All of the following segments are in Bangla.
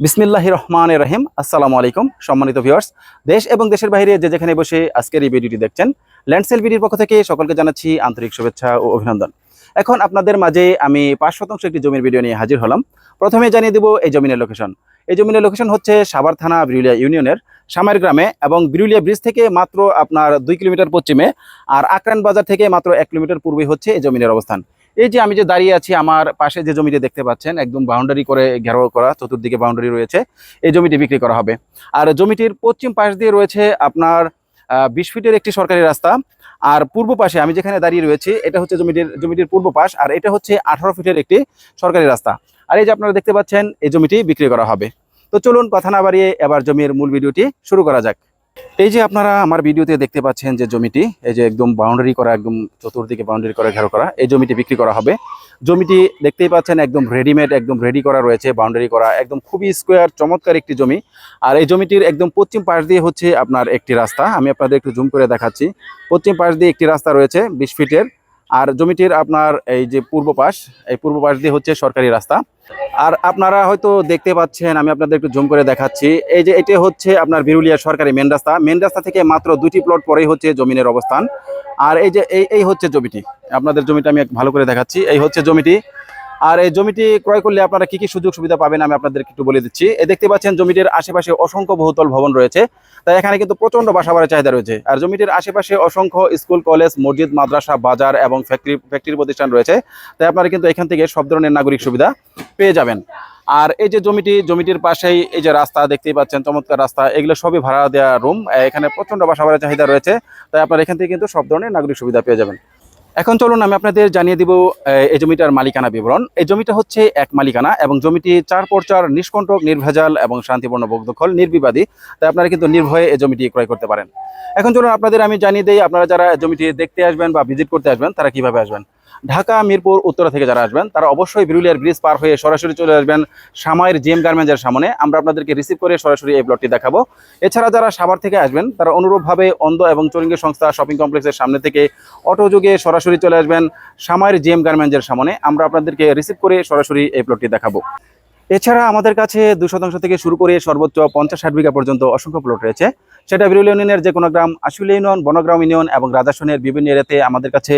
বিসমিল্লাহ রহমান রহিম। আসসালামু আলাইকুম সম্মানিত ভিউয়ার্স দেশ এবং দেশের বাইরে যে যেখানে বসে আজকের এই ভিডিওটি দেখছেন ল্যান্ডসেল ভিডিওর পক্ষ থেকে সকলকে জানাচ্ছি আন্তরিক শুভেচ্ছা ও অভিনন্দন। এখন আপনাদের মাঝে আমি পাঁচ শতাংশ একটি জমির ভিডিও নিয়ে হাজির হলাম। প্রথমে জানিয়ে দেব এই জমিনের লোকেশন এই জমিনের লোকেশন হচ্ছে সাভার থানা বিরুলিয়া ইউনিয়নের সামার গ্রামে এবং বিরুলিয়া ব্রিজ থেকে মাত্র আপনার দুই কিলোমিটার পশ্চিমে আর আকরান বাজার থেকে মাত্র এক কিলোমিটার পূর্বে হচ্ছে এই জমিনের অবস্থান। এই যে আমি যে দাঁড়িয়ে আছি, আমার পাশে যে জমিটি দেখতে পাচ্ছেন, একদম বাউন্ডারি করে ঘেরাও করা, চতুর্দিকে বাউন্ডারি রয়েছে, এই জমিটি বিক্রি করা হবে। আর জমিটির পশ্চিম পাশ দিয়ে রয়েছে আপনার বিশ ফিটের একটি সরকারি রাস্তা। আর পূর্ব পাশে আমি যেখানে দাঁড়িয়ে রয়েছি, এটা হচ্ছে জমিটির জমিটির পূর্ব পাশ, আর এটা হচ্ছে আঠারো ফিটের একটি সরকারি রাস্তা। আর এই যে আপনারা দেখতে পাচ্ছেন, এই জমিটি বিক্রি করা হবে। তো চলুন কথা না বাড়িয়ে এবার জমির মূল ভিডিওটি শুরু করা যাক। এই যে আপনারা আমার ভিডিওতে দেখতে পাচ্ছেন যে জমিটি, এই যে একদম বাউন্ডারি করা, একদম চতুর্দিকে বাউন্ডারি করা ঘেরো করা, এই জমিটি বিক্রি করা হবে। জমিটি দেখতেই পাচ্ছেন একদম রেডিমেড একদম রেডি করা রয়েছে বাউন্ডারি করা, একদম খুবই স্কোয়ার চমৎকার একটি জমি। আর এই জমিটির একদম পশ্চিম পাশ দিয়ে হচ্ছে আপনার একটি রাস্তা। আমি আপনাদের একটু জুম করে দেখাচ্ছি। পশ্চিম পাশ দিয়ে একটি রাস্তা রয়েছে, বিশ ফিটের আর জমিটির আপনার এই যে পূর্ব পাশ, এই পূর্ব পাশ দিয়ে হচ্ছে সরকারি রাস্তা। আর আপনারা হয়তো দেখতে পাচ্ছেন, আমি আপনাদের একটু জুম করে দেখাচ্ছি, এই যে এটি হচ্ছে আপনার বিরুলিয়া সরকারি মেন রাস্তা। মেন রাস্তা থেকে মাত্র দুটি প্লট পরেই হচ্ছে জমিনের অবস্থান। আর এই যে, এই এই হচ্ছে জমিটি। আপনাদের জমিটা আমি ভালো করে দেখাচ্ছি। এই হচ্ছে জমিটি। আর এই জমিটি ক্রয় করলে আপনারা কি কি সুযোগ সুবিধা পাবেন আমি আপনাদেরকে একটু বলে দিচ্ছি। দেখতে পাচ্ছেন জমিটির আশেপাশে অসংখ্য বহুতল ভবন রয়েছে। তাই এখানে কিন্তু প্রচণ্ড বাসা বাড়ার চাহিদা রয়েছে। আর জমিটির আশেপাশে অসংখ্য স্কুল, কলেজ, মসজিদ, মাদ্রাসা, বাজার এবং ফ্যাক্টরি ফ্যাক্টরি প্রতিষ্ঠান রয়েছে। তাই আপনারা কিন্তু এখান থেকে সব ধরনের নাগরিক সুবিধা পেয়ে যাবেন। আর এই যে জমিটি, জমিটির পাশেই এই যে রাস্তা দেখতেই পাচ্ছেন, চমৎকার রাস্তা। এগুলো সবই ভাড়া দেওয়া রুম এখানে প্রচণ্ড বাসা চাহিদা রয়েছে। তাই আপনারা এখান থেকে কিন্তু সব ধরনের নাগরিক সুবিধা পেয়ে যাবেন। এখন চলুন আমি আপনাদের জানিয়ে দিব এই জমিটার মালিকানা বিবরণ। এই জমিটা হচ্ছে এক মালিকানা এবং জমিটি চার পর চার নিষ্কণ্টক, নির্ভেজাল এবং শান্তিপূর্ণ বকদখল নির্বিবাদী। তাই আপনারা কিন্তু নির্ভয়ে এই জমিটি ক্রয় করতে পারেন। এখন চলুন আপনাদের আমি জানিয়ে দিই, আপনারা যারা জমিটি দেখতে আসবেন বা ভিজিট করতে আসবেন, তারা কীভাবে আসবেন? ঢাকা, মিরপুর, উত্তরা থেকে যারা আসবেন, তারা অবশ্যই বিরুলিয়ার ব্রিজ পার হয়ে সরাসরি চলে আসবেন সামাইয়ের জিএম গার্মেন্টসের সামনে। আমরা আপনাদেরকে রিসিভ করে সরাসরি এই প্লটটি দেখাবো। এছাড়া যারা সাভার থেকে আসবেন, তারা অনুরূপভাবে অন্ধ এবং চরিঙ্গ সংস্থা শপিং কমপ্লেক্সের সামনে থেকে অটো যোগে সরাসরি চলে আসবেন সামাইয়ের জিএম গার্মেন্টসের সামনে। আমরা আপনাদেরকে রিসিভ করে সরাসরি এই প্লটটি দেখাবো। এছাড়া আমাদের কাছে দু শতাংশ থেকে শুরু করে সর্বোচ্চ পঞ্চাশ ষাট বিঘা পর্যন্ত অসংখ্য প্লট রয়েছে। সেটা বিরুল ইউনিয়নের যে কোনো গ্রাম আশুল ইউনিয়ন, বনগ্রাম ইউনিয়ন এবং রাজাসনের বিভিন্ন এরিয়াতে আমাদের কাছে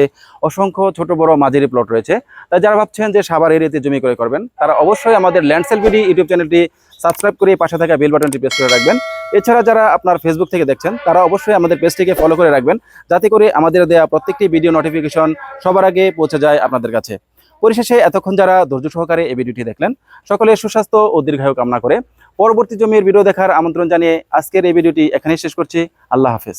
অসংখ্য ছোট বড় মাঝারি প্লট রয়েছে। তাই যারা ভাবছেন যে সাভার এরিয়াতে জমি ক্রয় করবেন, তারা অবশ্যই আমাদের ল্যান্ডসেল বিডি ইউটিউব চ্যানেলটি সাবস্ক্রাইব করে পাশে থাকা বেল বাটনটি প্রেস করে রাখবেন। এছাড়া যারা আপনার ফেসবুক থেকে দেখছেন, তারা অবশ্যই আমাদের পেজটিকে ফলো করে রাখবেন, যাতে করে আমাদের দেওয়া প্রত্যেকটি ভিডিও নোটিফিকেশন সবার আগে পৌঁছে যায় আপনাদের কাছে। পরিশেষে এতক্ষণ যারা ধৈর্য সহকারে এই ভিডিওটি দেখলেন, সকলে সুস্বাস্থ্য ও দীর্ঘায়ু কামনা করে পরবর্তী জমির ভিডিও দেখার আমন্ত্রণ জানিয়ে আজকের এই ভিডিওটি এখানেই শেষ করছি। আল্লাহ হাফেজ।